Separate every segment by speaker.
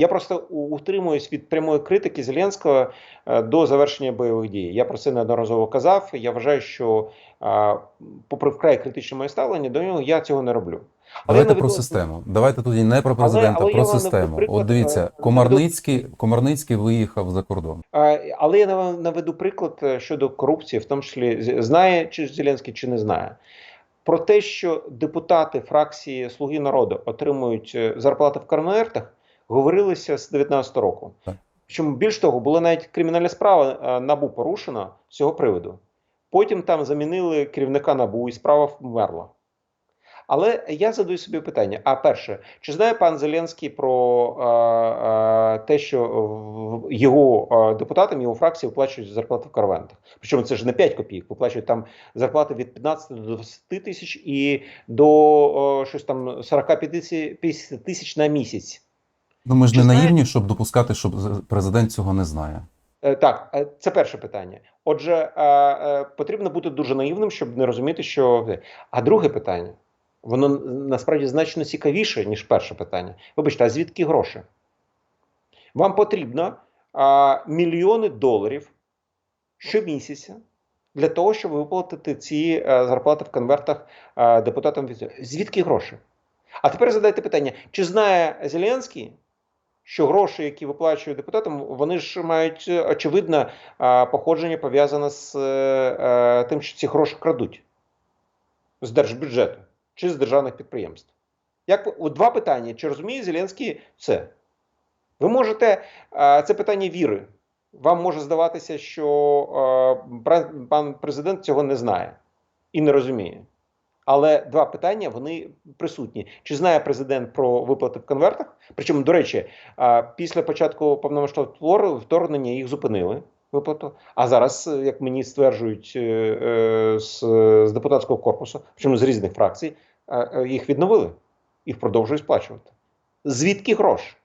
Speaker 1: Я просто утримуюсь від прямої критики Зеленського е, до завершення бойових дій. Я про це неодноразово казав. Я вважаю, що е, попри вкрай критичне моє ставлення до нього, я цього не роблю. Але
Speaker 2: Давайте про систему. Давайте тоді не про президента,
Speaker 1: але я
Speaker 2: про систему.
Speaker 1: приклад,
Speaker 2: От дивіться,
Speaker 1: е,
Speaker 2: Комарницький, Комарницький виїхав за кордон.
Speaker 1: Але я наведу приклад щодо корупції, в тому числі знає чи Зеленський, чи не знає. Про те, що депутати фракції Слуги народу отримують зарплати в конвертах, говорилося з 19 року. Причому більш того, була навіть кримінальна справа е, набу порушена з цього приводу. Потім там замінили керівника набу, і справа вмерла. Але я задаю собі питання: а перше, чи знає пан Зеленський про е, е, те, що його е, депутатам, його фракції виплачують зарплати в карвентах? Причому це ж не 5 копійок, виплачують там зарплати від 15 до 20 тисяч і до е, щось там 40-50 тисяч на місяць.
Speaker 2: Ну ми ж не
Speaker 1: знає-
Speaker 2: наївні, щоб допускати, що президент цього не знає.
Speaker 1: Е, Так, е, це перше питання. Отже, е, потрібно бути дуже наївним, щоб не розуміти, що. А друге питання, воно насправді значно цікавіше, ніж перше питання. Вибачте, а звідки гроші? Вам потрібно а, мільйони доларів щомісяця для того, щоб виплатити ці зарплати в конвертах е, депутатам. від- Звідки гроші? А тепер задайте питання: чи знає Зеленський, що гроші, які виплачують депутатам, вони ж мають е, очевидно походження пов'язане з е, е, тим, що ці гроші крадуть з держбюджету чи з державних підприємств. Як два питання: чи розуміє Зеленський це? Ви можете це питання віри. Вам може здаватися, що пан президент цього не знає і не розуміє. Але два питання вони присутні. Чи знає президент про виплати в конвертах? Причому, до речі, після початку повномасштабного вторгнення їх зупинили виплату. А зараз, е, як мені стверджують е, е, з, депутатського корпусу, причому з різних фракцій, їх відновили, їх продовжують сплачувати. Звідки гроші?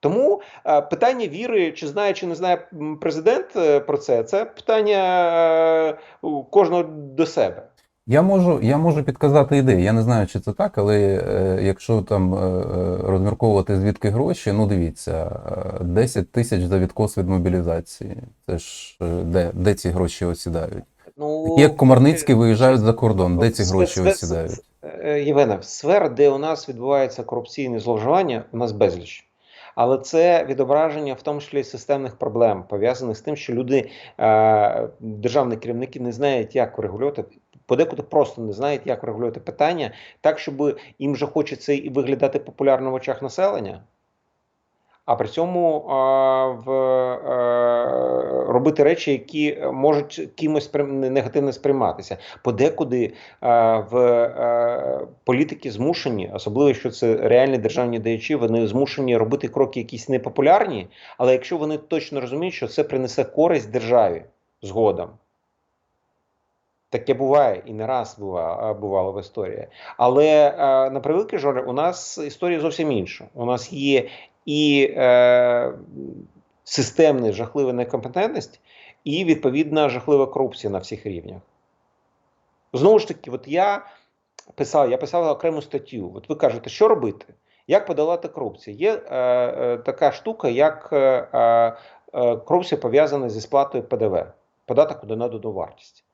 Speaker 1: Тому е, питання віри, чи знає, чи не знає президент е, про це, це питання е, кожного до себе.
Speaker 2: Я можу, я можу підказати ідеї. Я не знаю, чи це так, але е, якщо там е, розмірковувати звідки гроші, ну дивіться, е, 10 тисяч за відкос від мобілізації. Це ж де, де ці гроші осідають?
Speaker 1: Ну,
Speaker 2: як Комарницький виїжджають за кордон, де ці гроші осідають?
Speaker 1: Євгене, сфер, де у нас відбувається корупційне зловживання, у нас безліч. Але це відображення в тому числі системних проблем, пов'язаних з тим, що люди, е, державні керівники, не знають, як врегулювати, подекуди просто не знають, як врегулювати питання, так, щоб їм вже хочеться і виглядати популярно в очах населення. А при цьому в, е, робити речі, які можуть кимось негативно сприйматися. Подекуди е, в е, політики змушені, особливо якщо це реальні державні діячі, вони змушені робити кроки якісь непопулярні, але якщо вони точно розуміють, що це принесе користь державі згодом. Таке буває і не раз бувало, бувало в історії. Але на превеликий жаль, у нас історія зовсім інша. У нас є і е, системна жахлива некомпетентність, і відповідна жахлива корупція на всіх рівнях. Знову ж таки, от я писав, я писав окрему статтю. От ви кажете, що робити? Як подолати корупцію? Є е, е, така штука, як е, е, е, корупція пов'язана зі сплатою ПДВ, податок на додану вартість.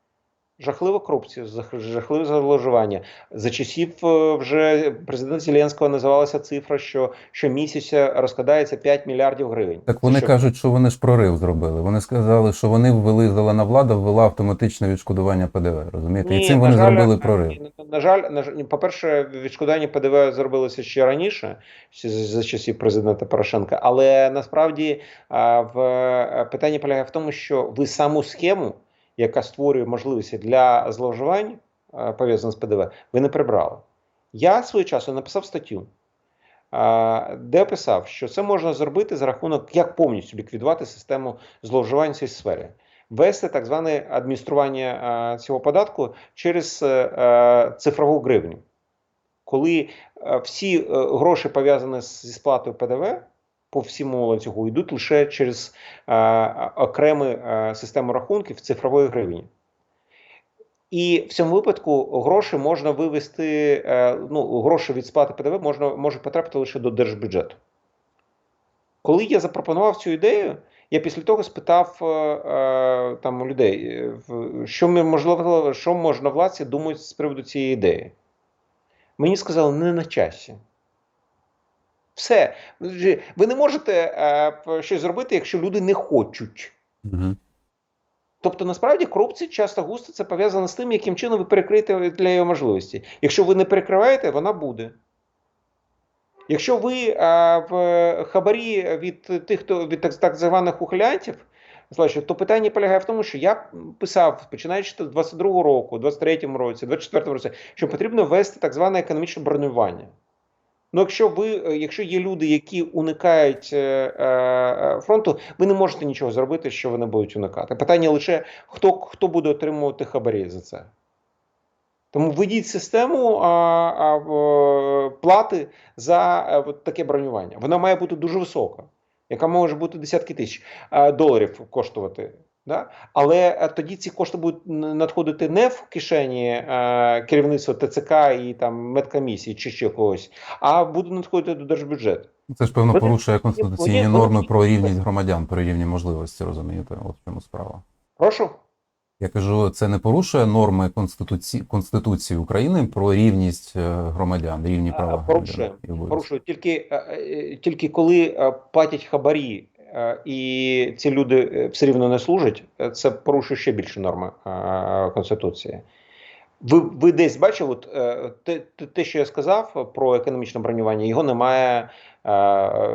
Speaker 1: Жахлива корупція, жахливе зловживання. За часів е, вже президента Зеленського називалася цифра, що щомісяця розкладається 5 мільярдів гривень.
Speaker 2: Так вони
Speaker 1: що?
Speaker 2: кажуть, що вони ж прорив зробили. Вони сказали, що вони ввели зелена влада, ввела автоматичне відшкодування ПДВ. Розумієте? І цим вони зробили прорив.
Speaker 1: На, жаль, на жаль, по-перше, відшкодування ПДВ зробилося ще раніше, ще за часів президента Порошенка. Але насправді в е, питання полягає в тому, що ви саму схему, яка створює можливості для зловживань, а, пов'язаних з ПДВ, ви не прибрали. Я свого часу написав статтю, де писав, що це можна зробити за рахунок, як повністю ліквідувати систему зловживань в цій сфері. Вести так зване адміністрування а, цього податку через е, е, цифрову гривню. Коли е, всі е, гроші пов'язані зі сплатою ПДВ по всьому ланцюгу йдуть лише через е, окрему е, систему рахунків цифрової гривні. І в цьому випадку гроші можна вивести, е, ну, гроші від сплати ПДВ можна, можуть потрапити лише до держбюджету. Коли я запропонував цю ідею, я після того спитав там людей, що можливо, що можна владці думають з приводу цієї ідеї. Мені сказали, не на часі. Все. Ви не можете е, щось зробити, якщо люди не хочуть.
Speaker 2: Угу.
Speaker 1: Тобто, насправді, корупція часто густо це пов'язано з тим, яким чином ви перекриєте для її можливості. Якщо ви не перекриваєте, вона буде. Якщо ви а, в хабарі від тих, хто від так, так званих ухилянтів, то питання полягає в тому, що я писав, починаючи з 22 року, 23 році, 24-му році, що потрібно ввести так зване економічне бронювання. Ну, якщо ви, е, якщо є люди, які уникають е, е, фронту, ви не можете нічого зробити, що вони будуть уникати. Питання лише хто, хто буде отримувати хабарі за це. Тому введіть систему а, а, плати за от таке бронювання. Вона має бути дуже висока, яка може бути десятки тисяч доларів коштувати. Да? Але е, тоді ці кошти будуть надходити не в кишені е, керівництва ТЦК і там медкомісії чи ще когось, а будуть надходити до держбюджету.
Speaker 2: Це ж певно
Speaker 1: Вони-
Speaker 2: порушує конституційні
Speaker 1: вони-
Speaker 2: норми
Speaker 1: вони-
Speaker 2: про рівність громадян, про рівні можливості, розумієте? От в чому справа.
Speaker 1: Прошу.
Speaker 2: Я кажу, це не порушує норми Конституції, Конституції України про рівність е, громадян, рівні права
Speaker 1: порушує,
Speaker 2: громадян і
Speaker 1: тільки, е, тільки коли платять хабарі, і ці люди е, все рівно не служать, е, це порушує ще більше норми е, Конституції. Ви, ви десь бачили, от, е, те, те- що я сказав про економічне бронювання, його немає, е,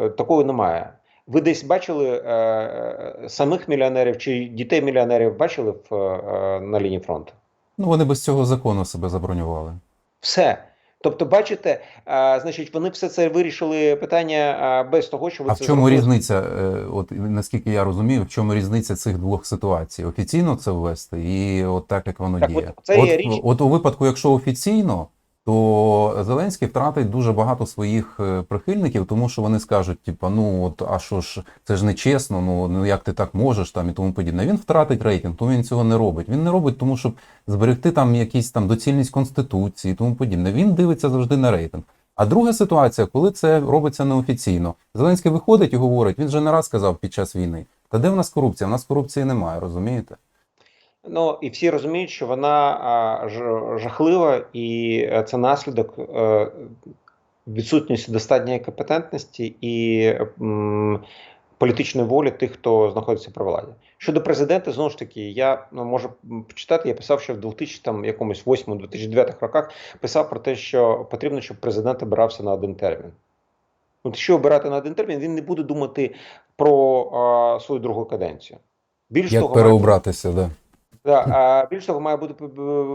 Speaker 1: такого немає. Ви десь бачили е, е, самих мільйонерів чи дітей мільйонерів бачили в, е, на лінії фронту?
Speaker 2: Ну вони без цього закону себе забронювали.
Speaker 1: Все. Тобто, бачите, а, значить, вони все це вирішили питання а, без того, що ви
Speaker 2: А в чому
Speaker 1: зробили.
Speaker 2: різниця? е, От наскільки я розумію, в чому різниця цих двох ситуацій? Офіційно це ввести і от так, як воно
Speaker 1: Так,
Speaker 2: діє.
Speaker 1: от це є
Speaker 2: от,
Speaker 1: річ-
Speaker 2: от у випадку, якщо офіційно, то Зеленський втратить дуже багато своїх е, прихильників, тому що вони скажуть, типа, ну от а що ж, це ж не чесно, ну, ну як ти так можеш там і тому подібне. Він втратить рейтинг, тому він цього не робить. Він не робить, тому щоб зберегти там якісь там доцільність конституції тому подібне. Він дивиться завжди на рейтинг. А друга ситуація, коли це робиться неофіційно. Зеленський виходить і говорить, він же не раз сказав під час війни. Та де в нас корупція? В нас корупції немає, розумієте?
Speaker 1: Ну і всі розуміють, що вона жахлива, і е, це наслідок е, відсутності достатньої компетентності і політичної волі тих, хто знаходиться при владі. Щодо президента, знову ж таки, я ну, можу почитати, я писав ще в 2000 там, якомусь 8-2009 роках, писав про те, що потрібно, щоб президент обирався на один термін. От якщо обирати на один термін, він не буде думати про а, свою другу каденцію. Більш
Speaker 2: Як
Speaker 1: того,
Speaker 2: переобратися, да.
Speaker 1: Да, а більш того, має бути п-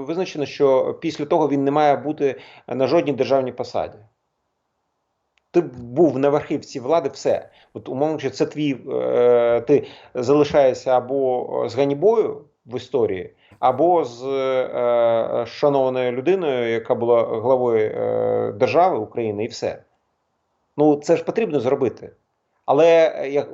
Speaker 1: визначено, що після того він не має бути на жодній державній посаді. Ти був на верхівці влади, все. От умовно, що це твій, е, ти залишаєшся або з ганьбою в історії, або з е, шанованою людиною, яка була главою е, держави України, і все. Ну, це ж потрібно зробити. Але е, як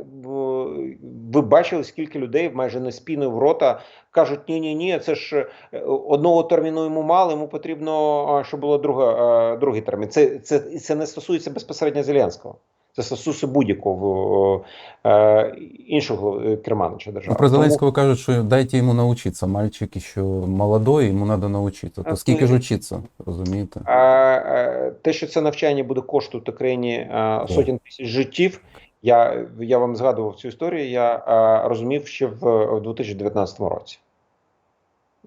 Speaker 1: ви бачили, скільки людей майже не в рота кажуть: ні, ні, ні, це ж е, одного терміну йому мало, йому потрібно, щоб було друга, е, другий термін. Це, це, це не стосується безпосередньо Зеленського. Це стосується будь-якого е, іншого е, керманича держави.
Speaker 2: Ну, про
Speaker 1: Тому-
Speaker 2: Зеленського кажуть, що дайте йому научиться. Мальчик ще молодой, йому треба научитися. То скільки ж учиться, розумієте?
Speaker 1: А, те, що це навчання буде коштувати країні сотень тисяч життів. Я, я вам згадував цю історію, я е, розумів ще в, в 2019 році.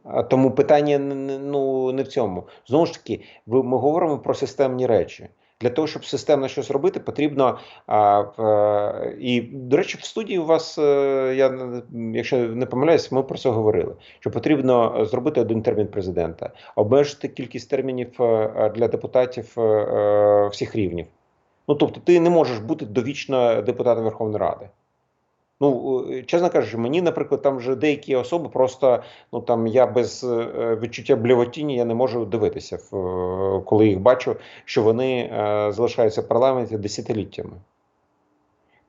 Speaker 1: А Тому питання ну, не в цьому. Знову ж таки, ми говоримо про системні речі. Для того, щоб системно щось робити, потрібно. А, в, і, до речі, в студії у вас, е, я, якщо не помиляюсь, ми про це говорили. Що потрібно зробити один термін президента, обмежити кількість термінів е, для депутатів е, всіх рівнів. Ну, тобто, ти не можеш бути довічно депутатом Верховної Ради. Ну, е, чесно кажучи, мені, наприклад, там вже деякі особи просто ну там я без е, відчуття блівотіння я не можу дивитися, е, коли їх бачу, що вони залишаються в парламенті десятиліттями.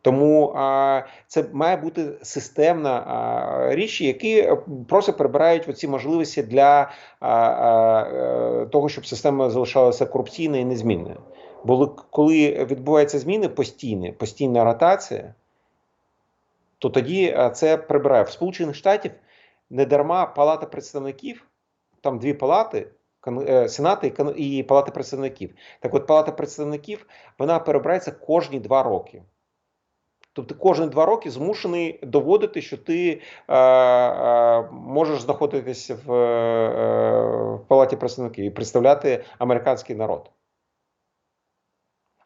Speaker 1: Тому а, це має бути системна а, річ, які просто прибирають оці можливості для а, а, того, щоб система залишалася корупційною і незмінною. Бо коли відбуваються зміни постійні, постійна ротація, то тоді це прибирає в Сполучених Штатів не дарма Палата представників, там дві палати. е, Сенати і Палата представників. Так от Палата представників вона перебирається кожні два роки. Тобто кожні два роки змушений доводити, що ти е, е, можеш знаходитися в, е, в Палаті представників і представляти американський народ.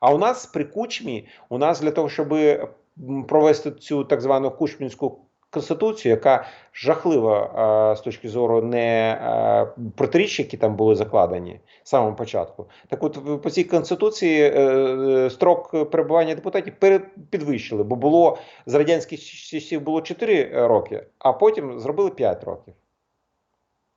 Speaker 1: А у нас при кучмі, у нас для того, щоб провести цю так звану кучмінську конституцію, яка жахлива е, з точки зору не е, протиріч, які там були закладені з самого початку. Так от по цій конституції е, е, строк перебування депутатів підвищили, бо було з радянських часів було 4 роки, а потім зробили 5 років.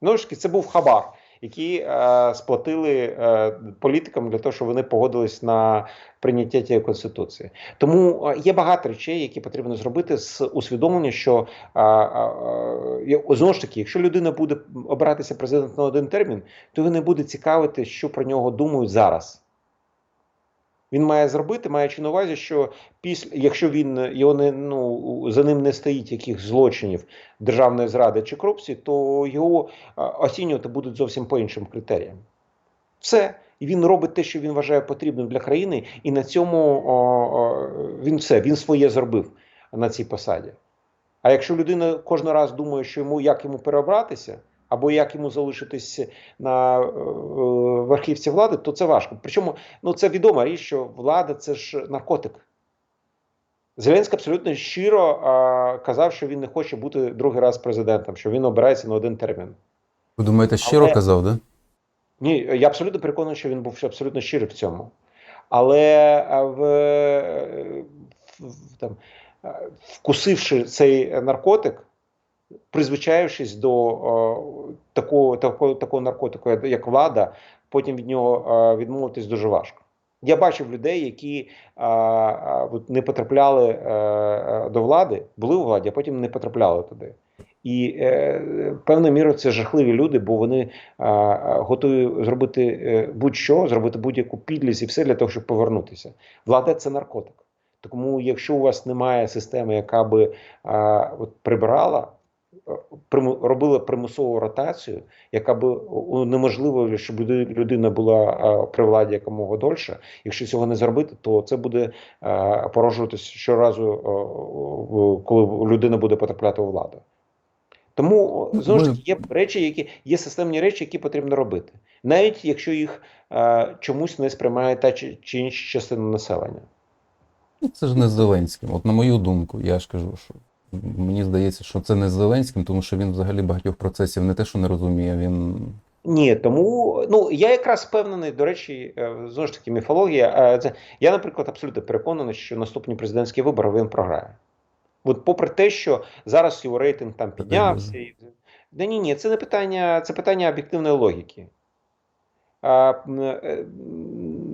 Speaker 1: Ну це був хабар, який е, сплатили е, політикам для того, щоб вони погодились на прийняття цієї конституції. Тому е, є багато речей, які потрібно зробити з усвідомлення, що е, е, е, знову ж таки, якщо людина буде обиратися президентом на один термін, то він не буде цікавити, що про нього думають зараз. Він має зробити, маючи на увазі, що після, якщо він його не ну за ним не стоїть яких злочинів державної зради чи корупції, то його оцінювати будуть зовсім по іншим критеріям. Все. І він робить те, що він вважає потрібним для країни, і на цьому о, о, він все, він своє зробив на цій посаді. А якщо людина кожен раз думає, що йому як йому переобратися, або як йому залишитись на е, верхівці влади, то це важко. Причому ну, це відома річ, що влада це ж наркотик. Зеленський абсолютно щиро а, казав, що він не хоче бути другий раз президентом, що він обирається на один термін.
Speaker 2: Ви думаєте, щиро
Speaker 1: Але-
Speaker 2: казав, да?
Speaker 1: Ні, я абсолютно переконаний, що він був абсолютно щирий в цьому. Але в, в- там, вкусивши цей наркотик, призвичаючись до о, такого, такого, такого наркотику, як- влада, потім від нього а, відмовитись дуже важко. Я бачив людей, які а, а, не потрапляли е, е, до влади, були у владі, а потім не потрапляли туди. І е, певною мірою це жахливі люди, бо вони а, а, готові зробити е, будь-що, зробити будь-яку підлість і все для того, щоб повернутися. Влада це наркотик. Тому, якщо у вас немає системи, яка би а, от, прибирала, е, робила примусову ротацію, яка би унеможливила, щоб людина була при владі якомога дольше. Якщо цього не зробити, то це буде а, породжуватися щоразу, коли людина буде потрапляти у владу. Тому знову ж таки є речі, які є системні речі, які потрібно робити, навіть якщо їх е, чомусь не сприймає та чи, чи інша частина населення.
Speaker 2: Ну, Це ж не з Зеленським. От на мою думку, я ж кажу, що мені здається, що це не з Зеленським, тому що він взагалі багатьох процесів не те, що не розуміє, він
Speaker 1: Ні, тому ну я якраз впевнений, до речі, е, знову ж таки, міфологія. е, Це я, наприклад, абсолютно переконаний, що наступні президентські вибори він програє. От, попри те, що зараз його рейтинг там піднявся, і да ні, ні, це не питання, це питання об'єктивної логіки. Е,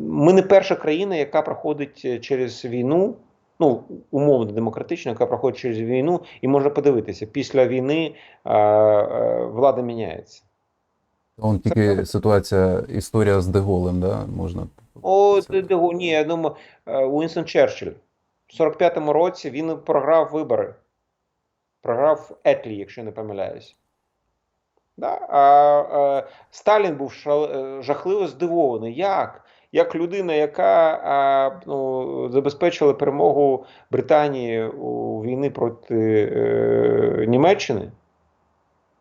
Speaker 1: Ми не перша країна, яка проходить через війну, ну умовно демократична, яка проходить через війну, і можна подивитися, після війни а, е, влада міняється.
Speaker 2: он тільки ситуація, історія з Деголем, да, можна.
Speaker 1: О,
Speaker 2: Це-
Speaker 1: де, де, ні, я думаю, е, Уінстон Черчилль. В 45-му році він програв вибори. Програв Етлі, якщо не помиляюсь. Да? А, е, Сталін був шал- е, жахливо здивований. Як? Як людина, яка ну, забезпечила перемогу Британії у війни проти е, Німеччини,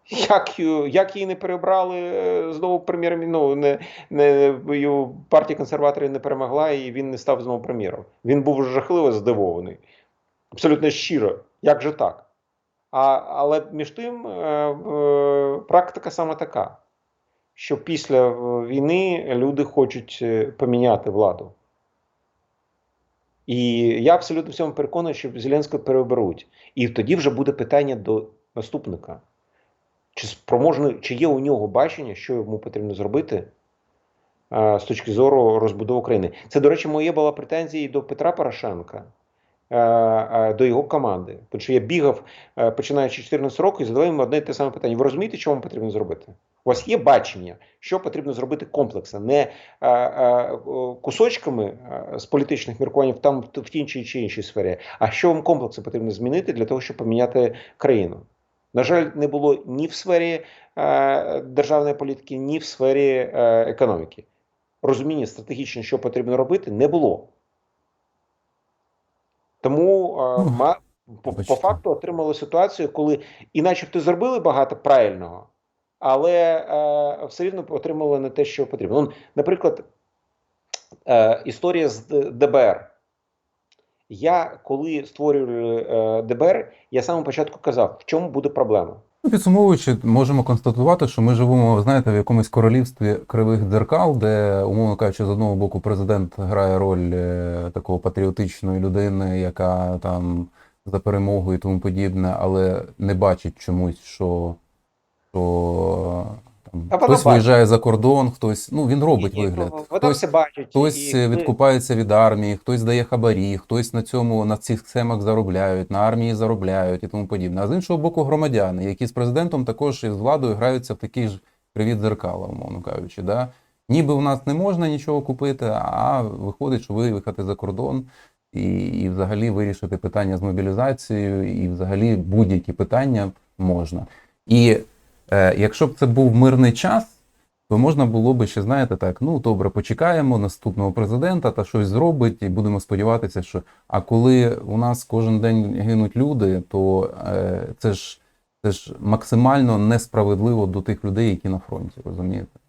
Speaker 1: як, як її не перебрали е, знову прем'єр ну, не, не, партія консерваторів не перемогла, і він не став знову прем'єром. Він був жахливо здивований. Абсолютно щиро. Як же так? А, але між тим, е, е, практика саме така, що після е, війни люди хочуть е, поміняти владу. І я абсолютно в цьому переконаний, що Зеленського переоберуть. І тоді вже буде питання до наступника. Чи спроможний, чи є у нього бачення, що йому потрібно зробити е, з точки зору розбудови України? Це, до речі, моє була претензія і до Петра Порошенка. Е, е, до його команди. Тому що я бігав, е, починаючи 14 років, і задавав одне і те саме питання. Ви розумієте, що вам потрібно зробити? У вас є бачення, що потрібно зробити комплексно, не кусочками з політичних міркувань там в тій чи іншій сфері, а що вам комплексно потрібно змінити для того, щоб поміняти країну. На жаль, не було ні в сфері державної політики, ні в сфері економіки. Розуміння стратегічно, що потрібно робити, не було. Тому ма, по, по факту отримали ситуацію, коли і начебто зробили багато правильного, але е, все рівно отримали не те, що потрібно. Ну, наприклад, е, історія з ДБР. Я коли створюю е, ДБР, я з початку казав, в чому буде проблема.
Speaker 2: Ну, Підсумовуючи, можемо констатувати, що ми живемо, знаєте, в якомусь королівстві кривих дзеркал, де, умовно кажучи, з одного боку президент грає роль е, такого патріотичної людини, яка там за перемогу і тому подібне, але не бачить чомусь, що, що там, хтось виїжджає за кордон, хтось ну він робить
Speaker 1: І-
Speaker 2: вигляд.
Speaker 1: Вона
Speaker 2: Хтось,
Speaker 1: все бачить.
Speaker 2: Хтось
Speaker 1: і
Speaker 2: е, відкупається від армії, хтось дає хабарі, хтось на цьому на цих схемах заробляють, на армії заробляють і тому подібне. А з іншого боку, громадяни, які з президентом також і з владою граються в такі ж криві дзеркала, умовно кажучи. Да? Ніби в нас не можна нічого купити, а виходить, що виїхати за кордон і, і взагалі вирішити питання з мобілізацією, і взагалі будь-які питання можна. І якщо б це був мирний час то можна було би ще, знаєте, так, ну добре, почекаємо наступного президента та щось зробить, і будемо сподіватися, що. А коли у нас кожен день гинуть люди, то е, це ж це ж максимально несправедливо до тих людей, які на фронті, розумієте?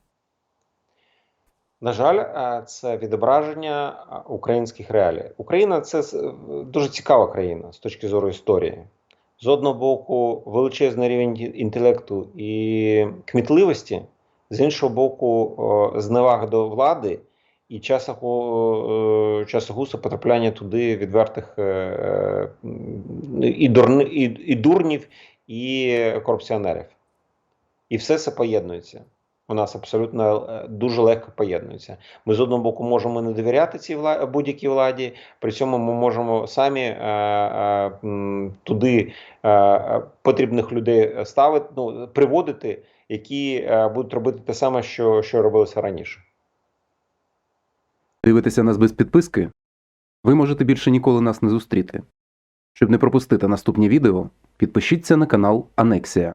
Speaker 1: На жаль, е, це відображення е, українських реалій. Україна це дуже цікава країна з точки зору історії. З одного боку, величезний рівень інтелекту і кмітливості, з іншого боку, зневага до влади і часу гусу потрапляння туди відвертих е, е, і, дурни, і, і дурнів, і корупціонерів. І все це поєднується. У нас абсолютно е, дуже легко поєднується. Ми з одного боку можемо не довіряти цій вла... будь-якій владі, при цьому ми можемо самі е, е, туди е, е, потрібних людей ставити, ну, приводити, які е, будуть робити те саме, що, що робилося раніше.
Speaker 3: Дивитеся нас без підписки? Ви можете більше ніколи нас не зустріти. Щоб не пропустити наступні відео, підпишіться на канал Анексія.